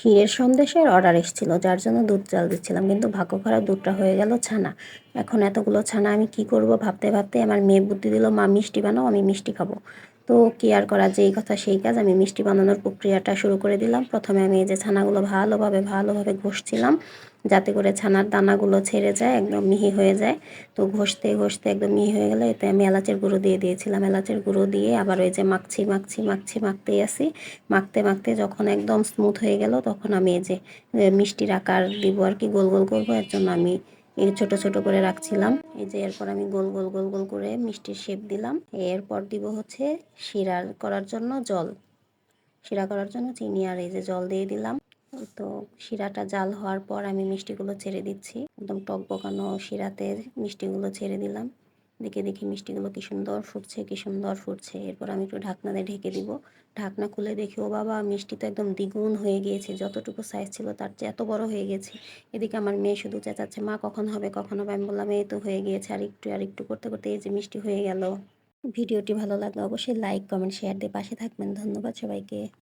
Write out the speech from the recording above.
ক্ষীরের সন্দেশের order এসেছিল, যার জন্য দুধ জাল দিচ্ছিলাম, কিন্তু ভাগ্য খারাপ দুধটা হয়ে গেল ছানা। এখন এতগুলো ছানা আমি কি করব ভাবতে ভাবতে আমার মেয়ে বুদ্ধি দিল, মা, মিষ্টি বানাও, আমি মিষ্টি খাব। তো কি আর করা যেই কথা সেই কাজ, আমি মিষ্টি বানানোর প্রক্রিয়াটা শুরু করে দিলাম। প্রথমে আমি এই যে ছানাগুলো ভালোভাবে ভালোভাবে ঘষছিলাম, যাতে করে ছানার দানাগুলো ছেড়ে যায়, একদম মিহি হয়ে যায়। তো ঘষতে ঘষতে একদম মিহি হয়ে গেলে, এতে আমি এলাচের গুঁড়ো দিয়ে দিয়েছিলাম। এলাচের গুঁড়ো দিয়ে আবার ওই যে মাখছি মাখছি মাখছি, মাখতেই আসি। মাখতে মাখতে যখন একদম স্মুথ হয়ে গেল, তখন আমি এই যে মিষ্টির আকার দিব আর কি, গোল গোল করব। এর জন্য আমি এই ছোট ছোট করে রাখছিলাম। এই যে এরপর আমি গোল গোল গোল গোল করে মিষ্টির শেপ দিলাম। এরপর দিব হচ্ছে শিরা করার জন্য জল। শিরা করার জন্য চিনি আর এই যে জল দিয়ে দিলাম। তো শিরাটা জাল হওয়ার পর আমি মিষ্টিগুলো ছেড়ে দিচ্ছি। একদম টক বকানো শিরাতে মিষ্টিগুলো ছেড়ে দিলাম। দেখে, দেখি মিষ্টিগুলো কী সুন্দর ফুটছে, কি সুন্দর ফুটছে। এরপর আমি একটু ঢাকনা দিয়ে ঢেকে দিব। ঢাকনা খুলে দেখি, ও বাবা, মিষ্টি তো একদম দ্বিগুণ হয়ে গিয়েছে। যতটুকু সাইজ ছিল তার চেয়ে এত বড় হয়ে গেছে। এদিকে আমার মেয়ে শুধু চেঁচাচ্ছে, মা, কখন হবে কখন হবে? আমি বললাম, এই তো হয়ে গিয়েছে, আর একটু আর একটু করতে করতে এই যে মিষ্টি হয়ে গেল। ভিডিওটি ভালো লাগলে অবশ্যই লাইক কমেন্ট শেয়ার দিয়ে পাশে থাকবেন। ধন্যবাদ সবাইকে।